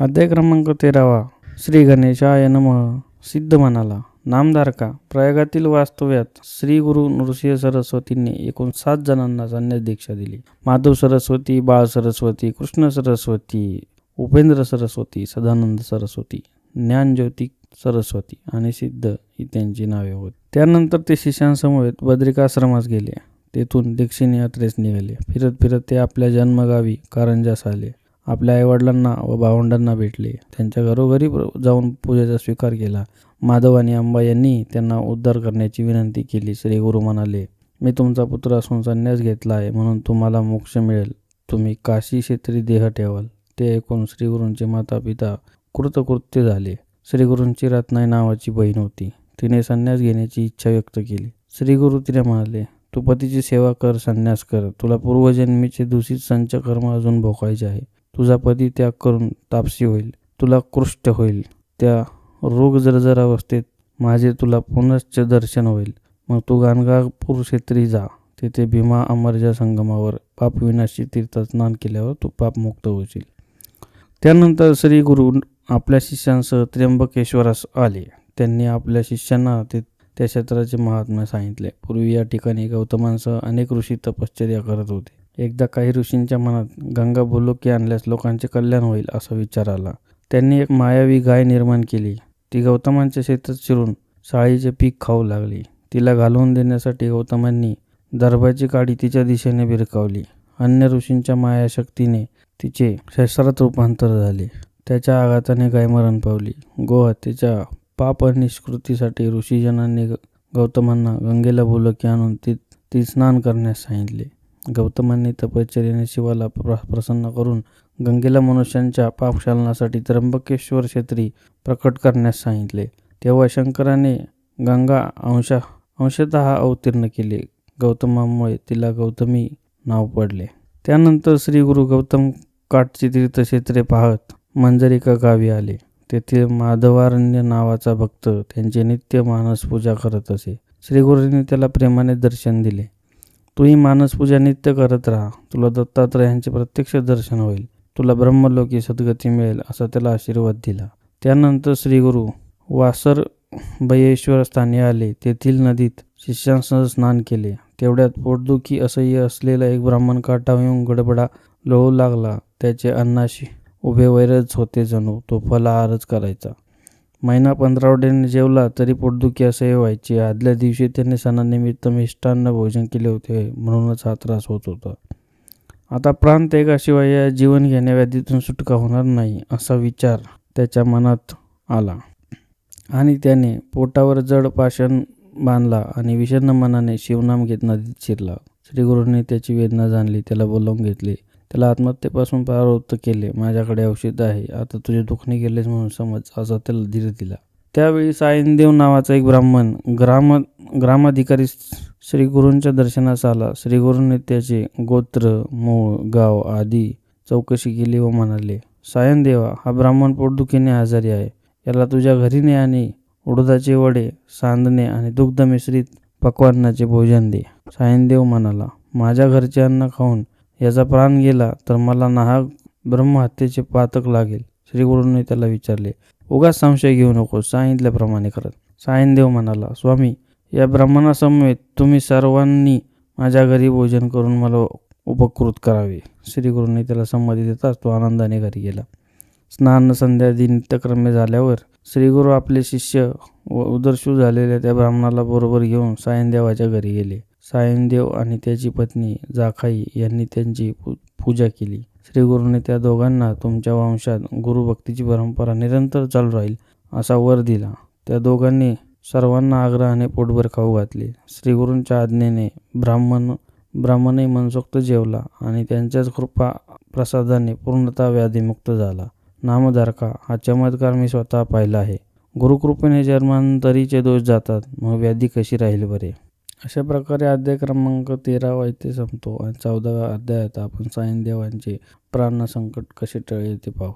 अध्याय क्रमांक तेरावा. श्री गणेशाय नमः. सिद्ध म्हणाला नामधारका प्रयागातील वास्तव्यात श्री गुरु नृसिंह सरस्वतींनी एकूण सात जणांना संन्यास दीक्षा दिली. माधव सरस्वती बाळ सरस्वती कृष्ण सरस्वती उपेंद्र सरस्वती सदानंद सरस्वती ज्ञानज्योती सरस्वती आणि सिद्ध ही त्यांची नावे होती. त्यानंतर ते शिष्यांसमवेत बद्रिकाश्रमास गेले. तेथून दक्षिण यात्रेस निघाले. फिरत फिरत ते आपल्या जन्मगावी कारंजास आले आपल्या आईवडिलांना व भावंडांना भेटले. त्यांच्या घरोघरी जाऊन पूजेचा स्वीकार केला. माधव आणि अंबा यांनी त्यांना उद्धार करण्याची विनंती केली. श्री गुरु म्हणाले मी तुमचा पुत्र असून संन्यास घेतला आहे म्हणून तुम्हाला मोक्ष मिळेल. तुम्ही काशी क्षेत्री देह ठेवाल. ते ऐकून श्रीगुरूंचे माता पिता कृतकृत्य झाले. श्रीगुरूंची रत्नाई नावाची बहीण होती. तिने संन्यास घेण्याची इच्छा व्यक्त केली. श्रीगुरु तिने म्हणाले तू पतीची सेवा कर संन्यास कर. तुला पूर्वजन्मीचे दूषित संच कर्म अजून भोगायचे आहे. तुझा पती त्याग करून तापसी होईल. तुला कृष्ट होईल. त्या रोग जर्जर अवस्थेत माझे तुला पुनश्च दर्शन होईल. मग तू गाणगापूर क्षेत्री जा. तेथे भीमा अमरजा संगमावर पापविनाशी तीर्थ स्नान केल्यावर तू पापमुक्त होशील. त्यानंतर श्री गुरु आपल्या शिष्यांसह त्र्यंबकेश्वरास आले. त्यांनी आपल्या शिष्यांना ते त्या क्षेत्राचे महात्म्य सांगितले. पूर्वी या ठिकाणी गौतमांसह अनेक ऋषी तपश्चर्या करत होते. एकदा काही ऋषींच्या मनात गंगा बोलोकी आणल्यास लोकांचे कल्याण होईल असा विचार आला. त्यांनी एक मायावी गाय निर्माण केली. ती गौतमांच्या शेतात शिरून साळीचे पीक खाऊ लागली. तिला घालवून देण्यासाठी गौतमांनी दर्भाची काडी तिच्या दिशेने भिरकावली अन्य ऋषींच्या मायाशक्तीने तिचे शस्त्रात रूपांतर झाले. त्याच्या आघाताने गाय मरण पावली. गोहत्येच्या पाप निष्कृतीसाठी ऋषीजनांनी ग- गौतमांना गंगेला बोलकी आणून ती ती स्नान करण्यास सांगितले. गौतमांनी तपश्चर्याने शिवाला प्र प्रसन्न करून गंगेला मनुष्यांच्या पापशालनासाठी त्र्यंबकेश्वर क्षेत्री प्रकट करण्यास सांगितले. तेव्हा शंकराने गंगा अंशा अंशतः अवतीर्ण केले. गौतमामुळे तिला गौतमी नाव पडले. त्यानंतर श्री गुरु गौतम काठची तीर्थक्षेत्रे पाहत मंजरिका गावी आले. तेथील माधवारण्य नावाचा भक्त त्यांची नित्य मानस पूजा करत असे. श्रीगुरूंनी त्याला प्रेमाने दर्शन दिले. तूही मानसपूजा नित्य करत राहा. तुला दत्तात्रयांचे प्रत्यक्ष दर्शन होईल. तुला ब्रह्मलोकी सद्गती मिळेल असा त्याला आशीर्वाद दिला. त्यानंतर श्रीगुरु वासर बयेश्वर स्थानी आले. तेथील नदीत शिष्यांसह स्नान केले. तेवढ्यात पोटदुखी असह्य असलेला एक ब्राह्मण काठावर येऊन गडबडा लोळू लागला. त्याचे अन्नाशी उभे वैरच होते जणू. तो फलाहारच करायचा. महिना पंधरावड्याने जेवला तरी पोटदुखी असंही व्हायची. आदल्या दिवशी त्याने सणानिमित्त मिष्टान्न भोजन केले होते म्हणूनच हा त्रास होत होता. आता प्राण त्यागाशिवाय या जीवन घेण्या व्याधीतून सुटका होणार नाही असा विचार त्याच्या मनात आला. आणि त्याने पोटावर जड पाषाण बांधला आणि विषण्ण मनाने शिवनाम घेत नदीत शिरला. श्रीगुरूंनी त्याची वेदना जाणली त्याला बोलावून घेतले त्याला आत्महत्येपासून परावृत्त केले. माझ्याकडे औषध आहे. आता तुझे दुखणे गेलेच म्हणून समज असा त्याला धीर दिला. त्यावेळी सायनदेव नावाचा एक ब्राह्मण ग्राम ग्रामाधिकारी श्रीगुरूंच्या दर्शनास आला. श्रीगुरूंनी त्याचे गोत्र मूळ गाव आदी चौकशी केली व म्हणाले सायनदेवा हा ब्राह्मण पोटदुखीने आजारी आहे. याला तुझ्या घरी ने आणि उडदाचे वडे सांदणे आणि दुग्ध मिश्रित पक्वान्नाचे भोजन दे. सायनदेव म्हणाला माझ्या घरचे अन्न खाऊन याचा प्राण गेला तर मला नाहक ब्रह्महत्येचे पातक लागेल. श्रीगुरूंनी त्याला विचारले उगाच संशय घेऊ नको सांगितल्याप्रमाणे करत. सायनदेव म्हणाला स्वामी या ब्राह्मणासमवेत तुम्ही सर्वांनी माझ्या घरी भोजन करून मला उपकृत करावे. श्रीगुरूंनी त्याला संमती देताच तो आनंदाने घरी गेला. स्नान संध्यादी नित्यक्रमे झाल्यावर श्रीगुरू आपले शिष्य व उदरशू झालेल्या त्या ब्राह्मणाला बरोबर घेऊन सायनदेवाच्या घरी गेले. सायनदेव आणि त्याची पत्नी जाखाई यांनी त्यांची पूजा केली. श्रीगुरूंनी त्या दोघांना तुमच्या वंशात गुरुभक्तीची परंपरा निरंतर चालू राहील असा वर दिला. त्या दोघांनी सर्वांना आग्रहाने पोटभर खाऊ घातले. श्रीगुरूंच्या आज्ञेने ब्राह्मण ब्राह्मणही मनसोक्त जेवला आणि त्यांच्याच कृपा प्रसादाने पूर्णतः व्याधीमुक्त झाला. नामधारका हा चमत्कार मी स्वतः पाहिला आहे. गुरुकृपेने जन्मांतरीचे दोष जातात मग व्याधी कशी राहील बरे? अशा प्रकारे अध्याय क्रमांक तेरावा इथे संपतो. आणि चौदाव्या अध्यायात आपण सायनदेवांचे प्राणसंकट कसे टळले ते पाहू.